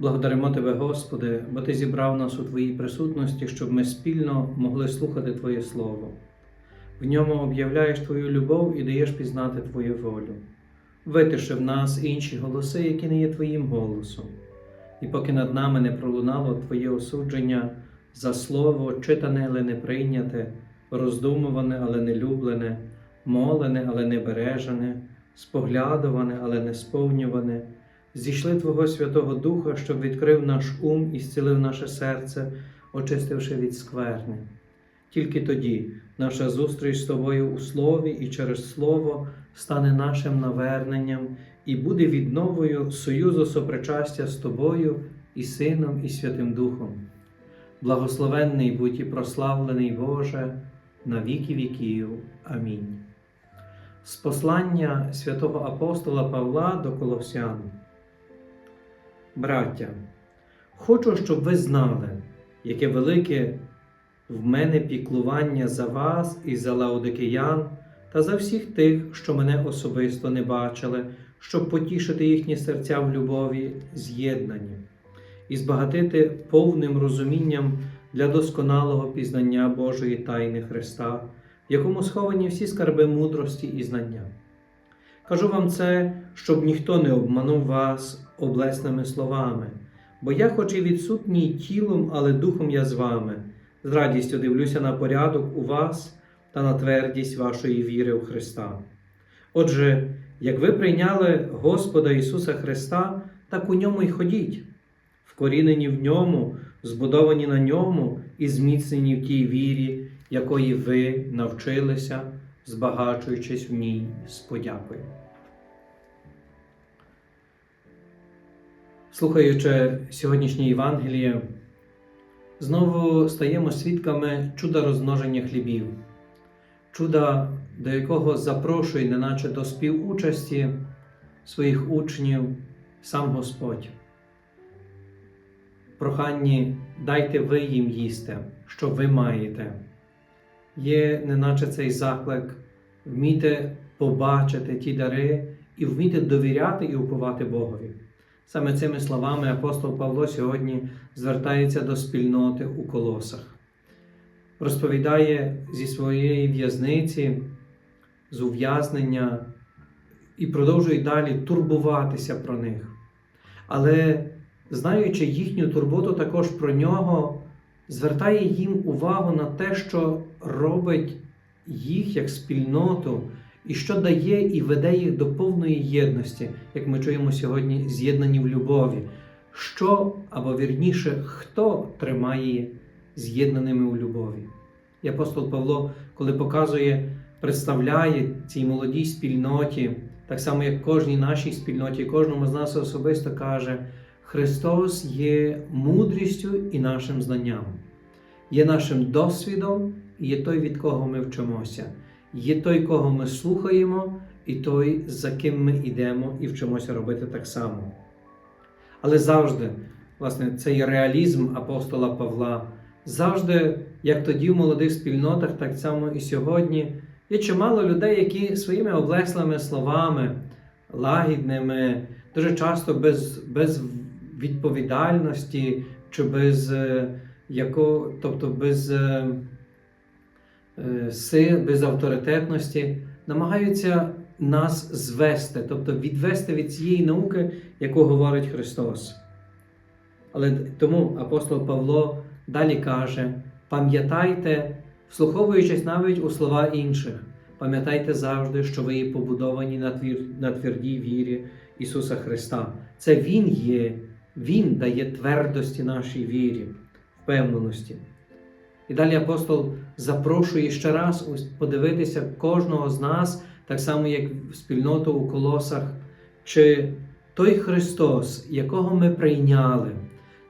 Благодаримо Тебе, Господи, бо Ти зібрав нас у Твоїй присутності, щоб ми спільно могли слухати Твоє Слово. В ньому об'являєш Твою любов і даєш пізнати Твою волю. Витиши в нас інші голоси, які не є Твоїм голосом. І поки над нами не пролунало Твоє осудження за слово, читане, але не прийняте, роздумуване, але не люблене, молене, але не бережене, споглядуване, але не сповнюване, зійшли Твого Святого Духа, щоб відкрив наш ум і зцілив наше серце, очистивши від скверни. Тільки тоді наша зустріч з тобою у слові і через слово стане нашим наверненням і буде відновою союзу сопричастя з тобою і Сином, і Святим Духом. Благословенний будь і прославлений Боже на віки віків. Амінь. З послання святого апостола Павла до Колосян. Браття, хочу, щоб ви знали, яке велике в мене піклування за вас і за лаодикиян та за всіх тих, що мене особисто не бачили, щоб потішити їхні серця в любові з'єднані і збагатити повним розумінням для досконалого пізнання Божої тайни Христа, в якому сховані всі скарби мудрості і знання. Кажу вам це, щоб ніхто не обманув вас облесними словами, бо я, хоч і відсутній тілом, але духом я з вами, з радістю дивлюся на порядок у вас та на твердість вашої віри у Христа. Отже, як ви прийняли Господа Ісуса Христа, так у ньому й ходіть, вкорінені в ньому, збудовані на ньому і зміцнені в тій вірі, якої ви навчилися, збагачуючись в ній з подякою. Слухаючи сьогоднішнє Євангеліє, знову стаємо свідками чуда розмноження хлібів, чуда, до якого запрошує, неначе до співучасті своїх учнів сам Господь. Проханні дайте ви їм їсти, що ви маєте. Є, неначе цей заклик, вміти побачити ті дари і вміти довіряти і уповати Богові. Саме цими словами апостол Павло сьогодні звертається до спільноти у колосах, розповідає зі своєї в'язниці, з ув'язнення і продовжує далі турбуватися про них. Але, знаючи їхню турботу також про нього, звертає їм увагу на те, що робить їх як спільноту і що дає і веде їх до повної єдності, як ми чуємо сьогодні, з'єднані в любові. Що або вірніше, хто тримає з'єднаними у любові? І апостол Павло, коли показує, представляє цій молодій спільноті, так само як кожній нашій спільноті, кожному з нас особисто каже, Христос є мудрістю і нашим знанням, є нашим досвідом і є той, від кого ми вчимося. Є той, кого ми слухаємо, і той, за ким ми йдемо і вчимося робити так само. Але завжди, власне, цей реалізм апостола Павла, завжди, як тоді в молодих спільнотах, так само і сьогодні, є чимало людей, які своїми облеслими словами, лагідними, дуже часто без без відповідальності чи без, е, яко, тобто без. Е, сил, без авторитетності, намагаються нас звести, тобто відвести від цієї науки, яку говорить Христос. Але тому апостол Павло далі каже: пам'ятайте, вслуховуючись навіть у слова інших, пам'ятайте завжди, що ви є побудовані на, твір, на твердій вірі Ісуса Христа. Це Він є, Він дає твердості нашій вірі, впевненості. І далі апостол запрошує ще раз подивитися кожного з нас, так само, як в спільноту у колосах, чи той Христос, якого ми прийняли,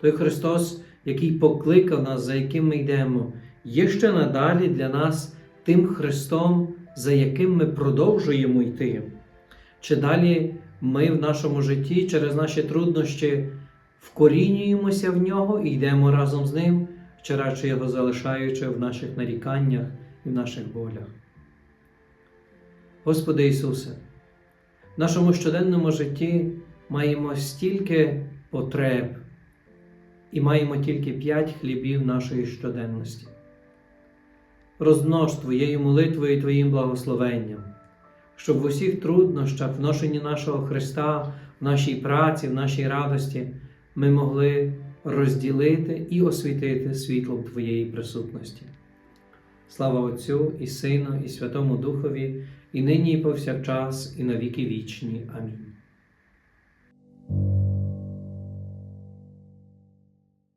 той Христос, який покликав нас, за яким ми йдемо, є ще надалі для нас тим Христом, за яким ми продовжуємо йти. Чи далі ми в нашому житті через наші труднощі вкорінюємося в нього і йдемо разом з ним радше його залишаючи в наших наріканнях і в наших болях. Господи Ісусе, в нашому щоденному житті маємо стільки потреб, і маємо тільки п'ять хлібів нашої щоденності. Розмнож Твоєю молитвою і Твоїм благословенням, щоб в усіх труднощах, в ношенні нашого Христа, в нашій праці, в нашій радості ми могли розділити і освітити світлом Твоєї присутності. Слава Отцю і Сину, і Святому Духові, і нині, і повсякчас, і навіки вічні. Амінь.